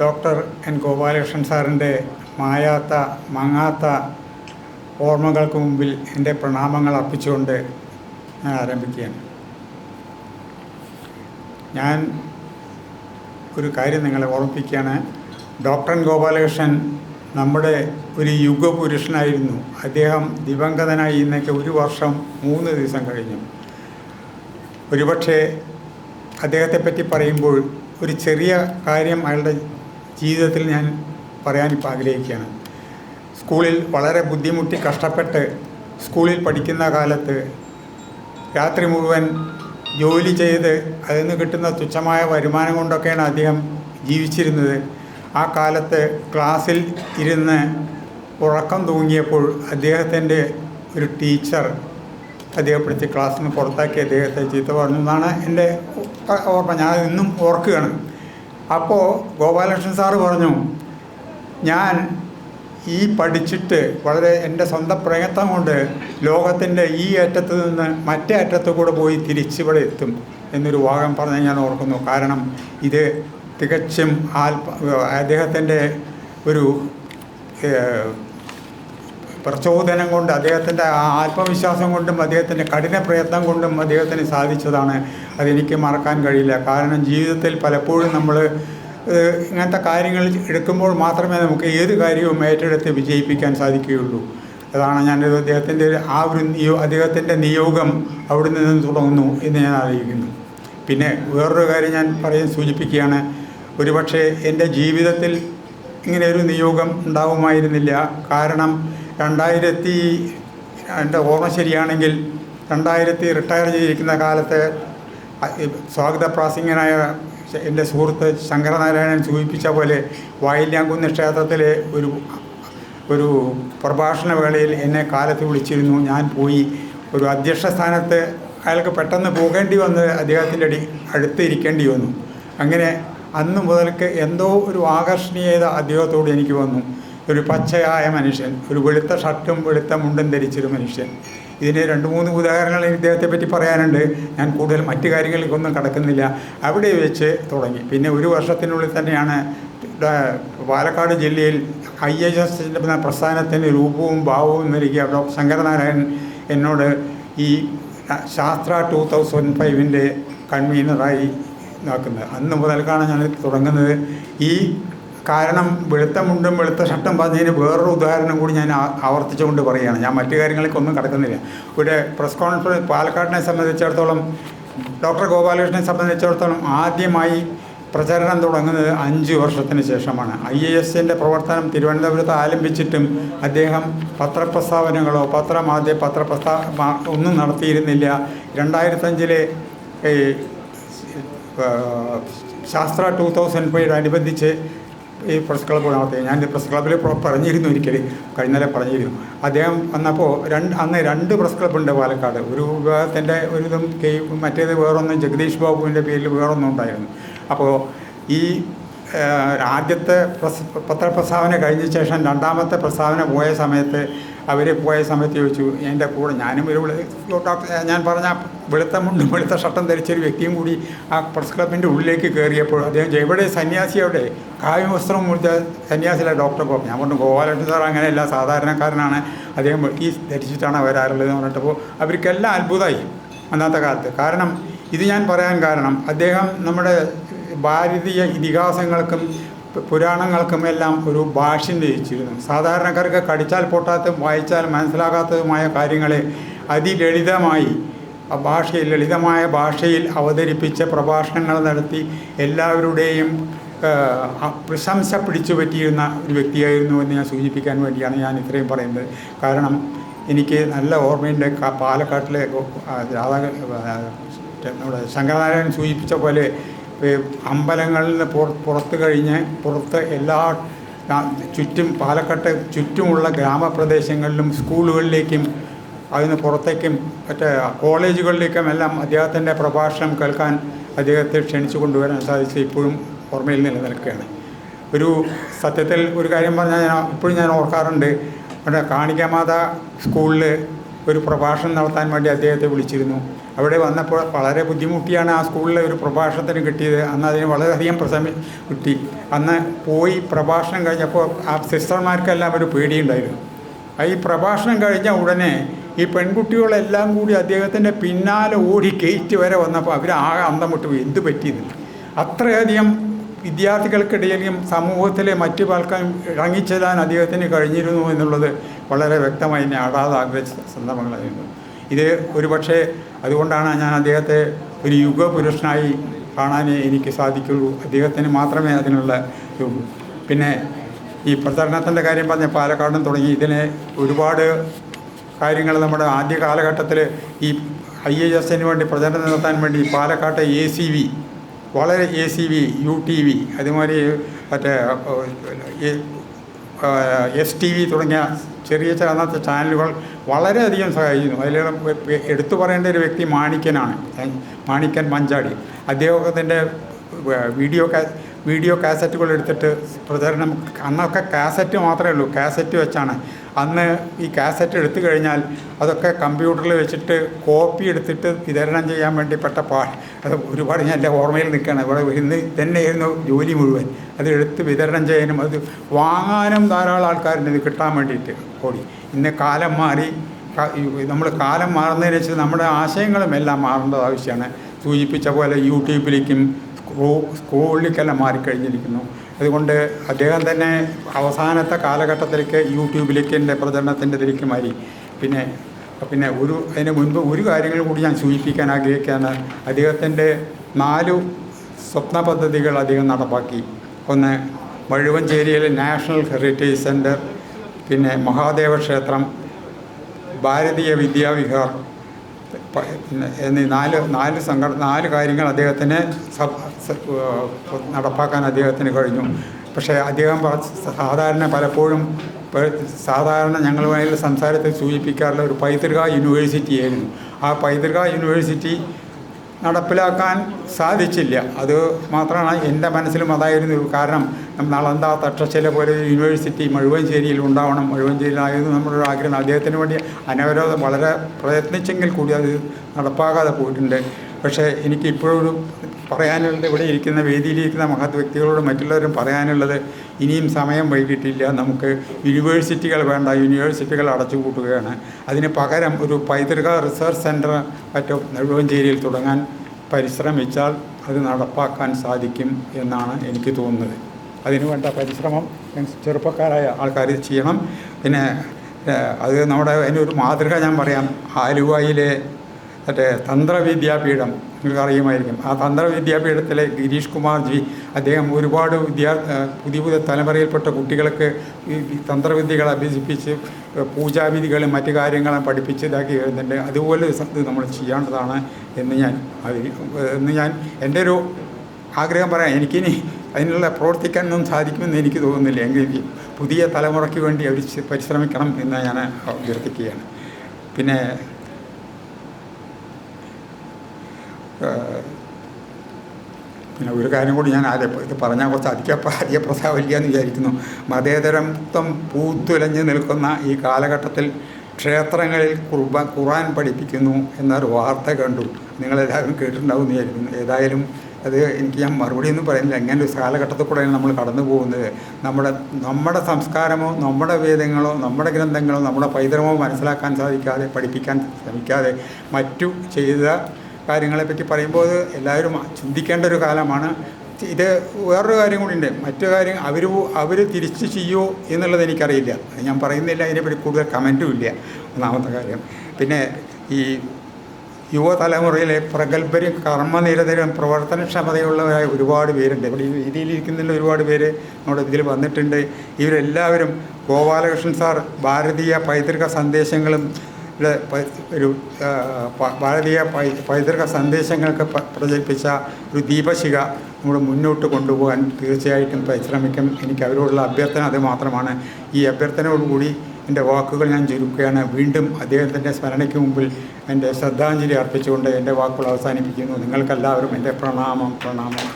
Doctor N Gopalakrishnan സാറിന്റെ മായാത്ത മങ്ങാത്ത ഓർമ്മകൾക്ക് മുമ്പിൽ എന്റെ പ്രണാമങ്ങൾ അർപ്പിച്ചുകൊണ്ട് ഞാൻ ആരംഭിക്കുകയാണ്. ഞാൻ ഒരു കാര്യം നിങ്ങളെ ഓർമ്മിപ്പിക്കുകയാണ്. ഡോക്ടർ എൻ ഗോപാലകൃഷ്ണൻ നമ്മുടെ ഒരു യുഗപുരുഷനായിരുന്നു. അദ്ദേഹം ദിവംഗതനായി ഇന്നൊക്കെ ഒരു വർഷം മൂന്ന് ദിവസം കഴിഞ്ഞു. ഒരുപക്ഷെ അദ്ദേഹത്തെപ്പറ്റി പറയുമ്പോൾ ഒരു ചെറിയ കാര്യം അയാളുടെ ജീവിതത്തിൽ ഞാൻ പറയാനിപ്പോൾ ആഗ്രഹിക്കുകയാണ്. സ്കൂളിൽ വളരെ ബുദ്ധിമുട്ടി കഷ്ടപ്പെട്ട് സ്കൂളിൽ പഠിക്കുന്ന കാലത്ത് രാത്രി മുഴുവൻ ജോലി ചെയ്ത് അതിൽ നിന്ന് കിട്ടുന്ന തുച്ഛമായ വരുമാനം കൊണ്ടൊക്കെയാണ് അദ്ദേഹം ജീവിച്ചിരുന്നത്. ആ കാലത്ത് ക്ലാസ്സിൽ ഇരുന്ന് ഉറക്കം തൂങ്ങിയപ്പോൾ അദ്ദേഹത്തിന്റെ ഒരു ടീച്ചർ അദ്ദേഹപ്പെടുത്തി ക്ലാസ്സിന് പുറത്താക്കി അദ്ദേഹത്തെ ചീത്ത പറഞ്ഞു എന്നാണ് എന്റെ ഓർമ്മ. ഞാൻ ഇന്നും ഓർക്കുകയാണ്. അപ്പോൾ ഗോപാലകൃഷ്ണൻ സാറ് പറഞ്ഞു ഞാൻ ഈ പഠിച്ചിട്ട് വളരെ എന്റെ സ്വന്തം പ്രയത്നം കൊണ്ട് ലോകത്തിന്റെ ഈ അറ്റത്ത് നിന്ന് മറ്റേ അറ്റത്ത് കൂടെ പോയി തിരിച്ചിവിടെ എത്തും എന്നൊരു വാഗം പറഞ്ഞ് ഞാൻ ഓർക്കുന്നു. കാരണം ഇത് തികച്ചും ആത്മ അദ്ദേഹത്തിന്റെ ഒരു പ്രചോദനം കൊണ്ട് അദ്ദേഹത്തിന്റെ ആത്മവിശ്വാസം കൊണ്ടും അദ്ദേഹത്തിന്റെ കഠിന പ്രയത്നം കൊണ്ടും അദ്ദേഹത്തിന് സാധിച്ചതാണ്. അതെനിക്ക് മറക്കാൻ കഴിയില്ല. കാരണം ജീവിതത്തിൽ പലപ്പോഴും നമ്മൾ ഇങ്ങനത്തെ കാര്യങ്ങൾ എടുക്കുമ്പോൾ മാത്രമേ നമുക്ക് ഏത് കാര്യവും ഏറ്റെടുത്ത് വിജയിപ്പിക്കാൻ സാധിക്കുകയുള്ളൂ. അതാണ് ഞാൻ അദ്ദേഹത്തിന്റെ ആ ഒരു നിയോ അദ്ദേഹത്തിന്റെ നിയോഗം അവിടെ നിന്ന് തുടങ്ങുന്നു എന്ന് ഞാൻ ആലോചിക്കുന്നു. പിന്നെ വേറൊരു കാര്യം ഞാൻ പറയാൻ സൂചിപ്പിക്കുകയാണ്. ഒരുപക്ഷെ എന്റെ ജീവിതത്തിൽ ഇങ്ങനെ ഒരു നിയോഗം ഉണ്ടാവുമായിരുന്നില്ല. കാരണം രണ്ടായിരത്തി എന്റെ ഓർമ്മ ശരിയാണെങ്കിൽ രണ്ടായിരത്തി റിട്ടയർ ചെയ്തിരിക്കുന്ന കാലത്ത് സ്വാഗത പ്രാസിംഗനായ എന്റെ സുഹൃത്ത് ശങ്കരനാരായണൻ സൂചിപ്പിച്ച പോലെ വായില്യാങ്കുന്ന് ക്ഷേത്രത്തിലെ ഒരു ഒരു പ്രഭാഷണ വേളയിൽ എന്നെ കാലത്ത് വിളിച്ചിരുന്നു. ഞാൻ പോയി ഒരു അധ്യക്ഷ സ്ഥാനത്ത് അയാൾക്ക് പെട്ടെന്ന് പോകേണ്ടി വന്ന് അദ്ദേഹത്തിന്റെ അടി അടുത്ത് ഇരിക്കേണ്ടി വന്നു. അങ്ങനെ അന്ന് മുതൽക്ക് എന്തോ ഒരു ആകർഷണീയത അദ്ദേഹത്തോട് എനിക്ക് വന്നു. ഒരു പച്ചയായ മനുഷ്യൻ ഒരു വെളുത്ത ഷർട്ടും വെളുത്ത മുണ്ടും ധരിച്ചൊരു മനുഷ്യൻ. ഇതിന് രണ്ട് മൂന്ന് ഉദാഹരണങ്ങൾ ഇദ്ദേഹത്തെ പറ്റി പറയാനുണ്ട്. ഞാൻ കൂടുതൽ മറ്റു കാര്യങ്ങളിലേക്കൊന്നും കടക്കുന്നില്ല. അവിടെ വെച്ച് തുടങ്ങി. പിന്നെ ഒരു വർഷത്തിനുള്ളിൽ തന്നെയാണ് പാലക്കാട് ജില്ലയിൽ ഐ എച്ച് എസ് പ്രസ്ഥാനത്തിന് രൂപവും ഭാവവും നൽകിയ ഡോക്ടർ ശങ്കരനാരായൺ എന്നോട് ഈ ശാസ്ത്ര ടു തൗസൻഡ് ഫൈവിന്റെ കൺവീനറായി ഇതാക്കുന്നത്. അന്ന് മുതൽക്കാണ് ഞാൻ തുടങ്ങുന്നത്. ഈ കാരണം വെളുത്ത മുണ്ടും വെളുത്ത ഷർട്ടും പറഞ്ഞതിന് വേറൊരു ഉദാഹരണം കൂടി ഞാൻ ആവർത്തിച്ചുകൊണ്ട് പറയുകയാണ്. ഞാൻ മറ്റു കാര്യങ്ങളിലേക്കൊന്നും കടക്കുന്നില്ല. ഇവിടെ പ്രസ് കോൺഫറൻസ് പാലക്കാടിനെ സംബന്ധിച്ചിടത്തോളം ഡോക്ടർ ഗോപാലകൃഷ്ണനെ സംബന്ധിച്ചിടത്തോളം ആദ്യമായി പ്രചരണം തുടങ്ങുന്നത് അഞ്ച് വർഷത്തിന് ശേഷമാണ്. ഐ എ എസിന്റെ പ്രവർത്തനം തിരുവനന്തപുരത്ത് ആരംഭിച്ചിട്ടും അദ്ദേഹം പത്രപ്രസ്താവനകളോ പത്രമാധ്യ പത്രപ്രസ്താവ ഒന്നും നടത്തിയിരുന്നില്ല. രണ്ടായിരത്തഞ്ചിലെ ശാസ്ത്ര ടു തൗസൻഡ് ഫൈവോടനുബന്ധിച്ച് ഈ പ്രസ് ക്ലബ്ബ് നടത്തി. ഞാൻ പ്രസ് ക്ലബ്ബിൽ പറഞ്ഞിരുന്നു ഒരിക്കൽ കഴിഞ്ഞാലെ പറഞ്ഞിരുന്നു. അദ്ദേഹം വന്നപ്പോൾ രണ്ട് അന്ന് രണ്ട് പ്രസ് ക്ലബ്ബുണ്ട് പാലക്കാട്. ഒരു വിഭാഗത്തിന്റെ ഒരു ഇതും മറ്റേത് വേറൊന്നും ജഗദീഷ് ബാബുവിന്റെ പേരിൽ വേറൊന്നും ഉണ്ടായിരുന്നു. അപ്പോൾ ഈ ആദ്യത്തെ പ്രസ് പത്രപ്രസ്താവന കഴിഞ്ഞ ശേഷം രണ്ടാമത്തെ പ്രസ്താവന പോയ സമയത്ത് അവർ പോയ സമയത്ത് ചോദിച്ചു എന്റെ കൂടെ ഞാനും ഒരു ഞാൻ പറഞ്ഞ വെളുത്ത മുണ്ടും വെളുത്ത ഷർട്ടും ധരിച്ചൊരു വ്യക്തിയും കൂടി ആ പ്രസ് ക്ലബിന്റെ ഉള്ളിലേക്ക് കയറിയപ്പോൾ അദ്ദേഹം എവിടെ അവിടെ? കാവ്യ വസ്ത്രം മുറിച്ച സന്യാസിയിലെ ഡോക്ടർ പോകും ഞാൻ പറഞ്ഞു ഗോപാലകൃഷ്ണൻ സാർ അങ്ങനെയല്ല സാധാരണക്കാരനാണ്. അദ്ദേഹം വെട്ടി ധരിച്ചിട്ടാണ് വരാറുള്ളത് എന്ന് പറഞ്ഞിട്ടപ്പോൾ അവർക്കെല്ലാം അത്ഭുതമായി അന്നത്തെ കാലത്ത്. കാരണം ഇത് ഞാൻ പറയാൻ കാരണം അദ്ദേഹം നമ്മുടെ ഭാരതീയ ഇതിഹാസങ്ങൾക്കും പു- പുരാണങ്ങൾക്കും എല്ലാം ഒരു ഭാഷ്യം രചിച്ചിരുന്നു. സാധാരണക്കാർക്ക് കടിച്ചാൽ പൊട്ടാത്തതും വായിച്ചാൽ മനസ്സിലാകാത്തതുമായ കാര്യങ്ങളെ അതിലളിതമായി ഭാഷയിൽ ലളിതമായ ഭാഷയിൽ അവതരിപ്പിച്ച പ്രഭാഷണങ്ങൾ നടത്തി എല്ലാവരുടെയും പ്രശംസ പിടിച്ചു പറ്റിയിരുന്ന ഒരു വ്യക്തിയായിരുന്നു എന്ന് ഞാൻ സൂചിപ്പിക്കാൻ വേണ്ടിയാണ് ഞാൻ ഇത്രയും പറയുന്നത്. കാരണം എനിക്ക് നല്ല ഓർമ്മയുണ്ട്. പാലക്കാട്ടിലെ രാധാ നമ്മുടെ ശങ്കരനാരായണൻ സൂചിപ്പിച്ച പോലെ അമ്പലങ്ങളിൽ പുറത്ത് കഴിഞ്ഞ് പുറത്ത് എല്ലാ ചുറ്റും പാലക്കാട്ട് ചുറ്റുമുള്ള ഗ്രാമപ്രദേശങ്ങളിലും സ്കൂളുകളിലേക്കും അതിന് പുറത്തേക്കും മറ്റേ കോളേജുകളിലേക്കും എല്ലാം അദ്ദേഹത്തിന്റെ പ്രഭാഷണം കേൾക്കാൻ അദ്ദേഹത്തെ ക്ഷണിച്ചു കൊണ്ടുവരാൻ സാധിച്ചു ഇപ്പോഴും ഓർമ്മയിൽ നിലനിൽക്കുകയാണ്. ഒരു സത്യത്തിൽ ഒരു കാര്യം പറഞ്ഞാൽ ഞാൻ ഇപ്പോഴും ഞാൻ ഓർക്കാറുണ്ട്. ഇവിടെ കാണിക്കാമാത സ്കൂളിൽ ഒരു പ്രഭാഷണം നടത്താൻ വേണ്ടി അദ്ദേഹത്തെ വിളിച്ചിരുന്നു. അവിടെ വന്നപ്പോൾ വളരെ ബുദ്ധിമുട്ടിയാണ് ആ സ്കൂളിലെ ഒരു പ്രഭാഷണത്തിന് കിട്ടിയത്. അന്ന് അതിന് വളരെയധികം പ്രസമി കിട്ടി. അന്ന് പോയി പ്രഭാഷണം കഴിഞ്ഞപ്പോൾ ആ സിസ്റ്റർമാർക്കെല്ലാം ഒരു പേടിയുണ്ടായിരുന്നു. ഈ പ്രഭാഷണം കഴിഞ്ഞ ഉടനെ ഈ പെൺകുട്ടികളെല്ലാം കൂടി അദ്ദേഹത്തിന്റെ പിന്നാലെ ഓടി ഗേറ്റ് വരെ വന്നപ്പോൾ അവർ ആകെ അന്തം വിട്ടു. എന്ത് പറ്റിയത് അത്രയധികം വിദ്യാർത്ഥികൾക്കിടയിലും സമൂഹത്തിലെ മറ്റു ആൾക്കാരും ഇറങ്ങിച്ചെല്ലാൻ അദ്ദേഹത്തിന് കഴിഞ്ഞിരുന്നു എന്നുള്ളത് വളരെ വ്യക്തമായി എന്നെ ആടാതെ ആഗ്രഹിച്ച സന്ദർഭങ്ങളായിരുന്നു. ഇത് ഒരുപക്ഷെ അതുകൊണ്ടാണ് ഞാൻ അദ്ദേഹത്തെ ഒരു യുഗപുരുഷനായി കാണാനേ എനിക്ക് സാധിക്കുള്ളൂ. അദ്ദേഹത്തിന് മാത്രമേ അതിനുള്ള പിന്നെ ഈ പ്രചരണത്തിന്റെ കാര്യം പറഞ്ഞ പാലക്കാടും തുടങ്ങി. ഇതിനെ ഒരുപാട് കാര്യങ്ങൾ നമ്മുടെ ആദ്യ കാലഘട്ടത്തിൽ ഈ ഐ എ എസിന് വേണ്ടി പ്രചരണം നടത്താൻ വേണ്ടി പാലക്കാട്ടെ എ സി വി വളരെ A C V U T V അതുമാതിരി മറ്റേ എസ് ടി വി തുടങ്ങിയ ചെറിയ ചില അന്നത്തെ ചാനലുകൾ വളരെയധികം സഹായിക്കുന്നു. അതിൽ എടുത്തു പറയേണ്ട ഒരു വ്യക്തി മാണിക്കനാണ്. മാണിക്കൻ മഞ്ചാടി. അദ്ദേഹത്തിന്റെ വീഡിയോ വീഡിയോ കാസറ്റുകൾ എടുത്തിട്ട് പ്രചരണം അന്നൊക്കെ കാസറ്റ് മാത്രമേ ഉള്ളൂ. കാസറ്റ് വെച്ചാണ്. അന്ന് ഈ കാസറ്റ് എടുത്തു കഴിഞ്ഞാൽ അതൊക്കെ കമ്പ്യൂട്ടറിൽ വെച്ചിട്ട് കോപ്പി എടുത്തിട്ട് വിതരണം ചെയ്യാൻ വേണ്ടിപ്പെട്ട പാ അത് ഒരുപാട് ഞാൻ എന്റെ ഓർമ്മയിൽ നിൽക്കുകയാണ്. ഇവിടെ ഇന്ന് തന്നെയായിരുന്നു ജോലി മുഴുവൻ. അത് എടുത്ത് വിതരണം ചെയ്യാനും അത് വാങ്ങാനും ധാരാളം ആൾക്കാരുണ്ട്. ഇത് കിട്ടാൻ വേണ്ടിയിട്ട് ഓടി. ഇന്ന് കാലം മാറി. നമ്മൾ കാലം മാറുന്നതിന് വെച്ച് നമ്മുടെ ആശയങ്ങളും എല്ലാം മാറേണ്ടത് ആവശ്യമാണ്. സൂചിപ്പിച്ച പോലെ യൂട്യൂബിലേക്കും സ്കൂളിലേക്കെല്ലാം മാറിക്കഴിഞ്ഞിരിക്കുന്നു. അതുകൊണ്ട് അദ്ദേഹം തന്നെ അവസാനത്തെ കാലഘട്ടത്തിലേക്ക് യൂട്യൂബിലേക്ക് എന്റെ പ്രചരണത്തിന്റെ ഇതിലേക്ക് മാറി. പിന്നെ പിന്നെ ഒരു അതിന് മുൻപ് ഒരു കാര്യങ്ങൾ കൂടി ഞാൻ സൂചിപ്പിക്കാൻ ആഗ്രഹിക്കുകയാണ്. അദ്ദേഹത്തിന്റെ നാല് സ്വപ്ന പദ്ധതികൾ അദ്ദേഹം നടപ്പാക്കി. ഒന്ന് വഴുവഞ്ചേരിയിലെ നാഷണൽ ഹെറിറ്റേജ് സെന്റർ പിന്നെ മഹാദേവ ക്ഷേത്രം ഭാരതീയ വിദ്യാവിഹാർ എന്നീ നാല് നാല് സംഘ നാല് കാര്യങ്ങൾ അദ്ദേഹത്തിന് നടപ്പാക്കാൻ അദ്ദേഹത്തിന് കഴിഞ്ഞു. പക്ഷേ അദ്ദേഹം സാധാരണ പലപ്പോഴും സാധാരണ ഞങ്ങളുമായുള്ള സംസാരത്തിൽ സൂചിപ്പിക്കാറുള്ള ഒരു പൈതൃക യൂണിവേഴ്സിറ്റി ആയിരുന്നു ആ പൈതൃക യൂണിവേഴ്സിറ്റി നടപ്പിലാക്കാൻ സാധിച്ചില്ല. അത് മാത്രമാണ് എന്റെ മനസ്സിലും അതായിരുന്നു കാരണം. നളന്ത തക്ഷശില പോലെ യൂണിവേഴ്സിറ്റി മുഴുവൻചേരിയിൽ ഉണ്ടാവണം മുഴുവൻചേരിയിലായിരുന്നു നമ്മുടെ ഒരു ആഗ്രഹം. അദ്ദേഹത്തിന് വേണ്ടി അനവരോധം വളരെ പ്രയത്നിച്ചെങ്കിൽ കൂടി അത് നടപ്പാകാതെ പോയിട്ടുണ്ട്. പക്ഷേ എനിക്കിപ്പോഴൊരു പറയാനുള്ളത് ഇവിടെ ഇരിക്കുന്ന വേദിയിലിരിക്കുന്ന മഹത് വ്യക്തികളോട് മറ്റുള്ളവരും പറയാനുള്ളത് ഇനിയും സമയം വൈകിട്ടില്ല. നമുക്ക് യൂണിവേഴ്സിറ്റികൾ വേണ്ട. യൂണിവേഴ്സിറ്റികൾ അടച്ചുപൂട്ടുകയാണ് അതിന് പകരം ഒരു പൈതൃക റിസർച്ച് സെന്റർ മറ്റോ നെടുവഞ്ചേരിയിൽ തുടങ്ങാൻ പരിശ്രമിച്ചാൽ അത് നടപ്പാക്കാൻ സാധിക്കും എന്നാണ് എനിക്ക് തോന്നുന്നത്. അതിനു വേണ്ട പരിശ്രമം ചെറുപ്പക്കാരായ ആൾക്കാർ ചെയ്യണം. പിന്നെ അത് നമ്മുടെ അതിനൊരു മാതൃക ഞാൻ പറയാം. ആലുവയിലെ മറ്റേ തന്ത്രവിദ്യാപീഠം നിങ്ങൾക്ക് അറിയുമായിരിക്കും ആ തന്ത്രവിദ്യാപീഠത്തിലെ ഗിരീഷ് കുമാർ ജി അദ്ദേഹം ഒരുപാട് വിദ്യാ പുതിയ പുതിയ തലമുറയിൽപ്പെട്ട കുട്ടികൾക്ക് ഈ തന്ത്രവിദ്യകൾ അഭ്യസിപ്പിച്ച് പൂജാവിധികളും മറ്റു കാര്യങ്ങളും പഠിപ്പിച്ച് ഇതാക്കി വരുന്നുണ്ട് അതുപോലെ ഇത് നമ്മൾ ചെയ്യേണ്ടതാണ് എന്ന് ഞാൻ എന്ന് ഞാൻ എന്റെ ഒരു ആഗ്രഹം പറയാം. എനിക്കിനി അതിനുള്ള പ്രവർത്തിക്കാനൊന്നും സാധിക്കുമെന്ന് എനിക്ക് തോന്നുന്നില്ല. എങ്കിൽ പുതിയ തലമുറയ്ക്ക് വേണ്ടി അവർ പരിശ്രമിക്കണം എന്ന് ഞാൻ അഭ്യർത്ഥിക്കുകയാണ്. പിന്നെ പിന്നെ ഒരു കാര്യം കൂടി ഞാൻ ആരെ ഇത് പറഞ്ഞാൽ കുറച്ച് അധിക അധിക പ്രസാവില്ല എന്ന് വിചാരിക്കുന്നു മതേതരത്വം പൂത്തുലഞ്ഞ് നിൽക്കുന്ന ഈ കാലഘട്ടത്തിൽ ക്ഷേത്രങ്ങളിൽ കുർബ ഖുറാൻ പഠിപ്പിക്കുന്നു എന്നൊരു വാർത്ത കണ്ടു. നിങ്ങളെല്ലാവരും കേട്ടിട്ടുണ്ടാവും എന്ന് വിചാരിക്കുന്നു. ഏതായാലും അത് എനിക്ക് ഞാൻ മറുപടി ഒന്നും പറയുന്നില്ല. എങ്ങനെ ഒരു കാലഘട്ടത്തിൽ കൂടെയാണ് നമ്മൾ കടന്നു പോകുന്നത്. നമ്മുടെ നമ്മുടെ സംസ്കാരമോ നമ്മുടെ വേദങ്ങളോ നമ്മുടെ ഗ്രന്ഥങ്ങളോ നമ്മുടെ പൈതൃകമോ മനസ്സിലാക്കാൻ സാധിക്കാതെ പഠിപ്പിക്കാൻ ശ്രമിക്കാതെ മറ്റു ചെയ്ത കാര്യങ്ങളെപ്പറ്റി പറയുമ്പോൾ അത് എല്ലാവരും ചിന്തിക്കേണ്ട ഒരു കാലമാണ്. ഇത് വേറൊരു കാര്യം കൂടിയുണ്ട്. മറ്റു കാര്യം അവർ അവർ തിരിച്ച് ചെയ്യുമോ എന്നുള്ളത് എനിക്കറിയില്ല. ഞാൻ പറയുന്നില്ല അതിനെപ്പറ്റി കൂടുതൽ കമന്റും ഇല്ല. ഒന്നാമത്തെ കാര്യം. പിന്നെ ഈ യുവതലമുറയിലെ പ്രഗത്ഭരും കർമ്മനിരതരും പ്രവർത്തനക്ഷമതയുള്ളവരായ ഒരുപാട് പേരുണ്ട്. ഇവിടെ ഈ രീതിയിലിരിക്കുന്ന ഒരുപാട് പേര് നമ്മുടെ ഇതിൽ വന്നിട്ടുണ്ട്. ഇവരെല്ലാവരും ഗോപാലകൃഷ്ണൻ സാർ ഭാരതീയ പൈതൃക സന്ദേശങ്ങളും ഒരു വളരെ പൈതൃക സന്ദേശങ്ങൾക്ക് പ്രചരിപ്പിച്ച ഒരു ദീപശിഖ നമ്മൾ മുന്നോട്ട് കൊണ്ടുപോകാൻ തീർച്ചയായിട്ടും പരിശ്രമിക്കും. എനിക്ക് അവരോടുള്ള അഭ്യർത്ഥന അത് മാത്രമാണ്. ഈ അഭ്യർത്ഥനയോടുകൂടി എന്റെ വാക്കുകൾ ഞാൻ ചുരുക്കുകയാണ്. വീണ്ടും അദ്ദേഹത്തിന്റെ സ്മരണയ്ക്ക് മുമ്പിൽ എന്റെ ശ്രദ്ധാഞ്ജലി അർപ്പിച്ചുകൊണ്ട് എന്റെ വാക്കുകൾ അവസാനിപ്പിക്കുന്നു. നിങ്ങൾക്കെല്ലാവരും എന്റെ പ്രണാമം പ്രണാമം.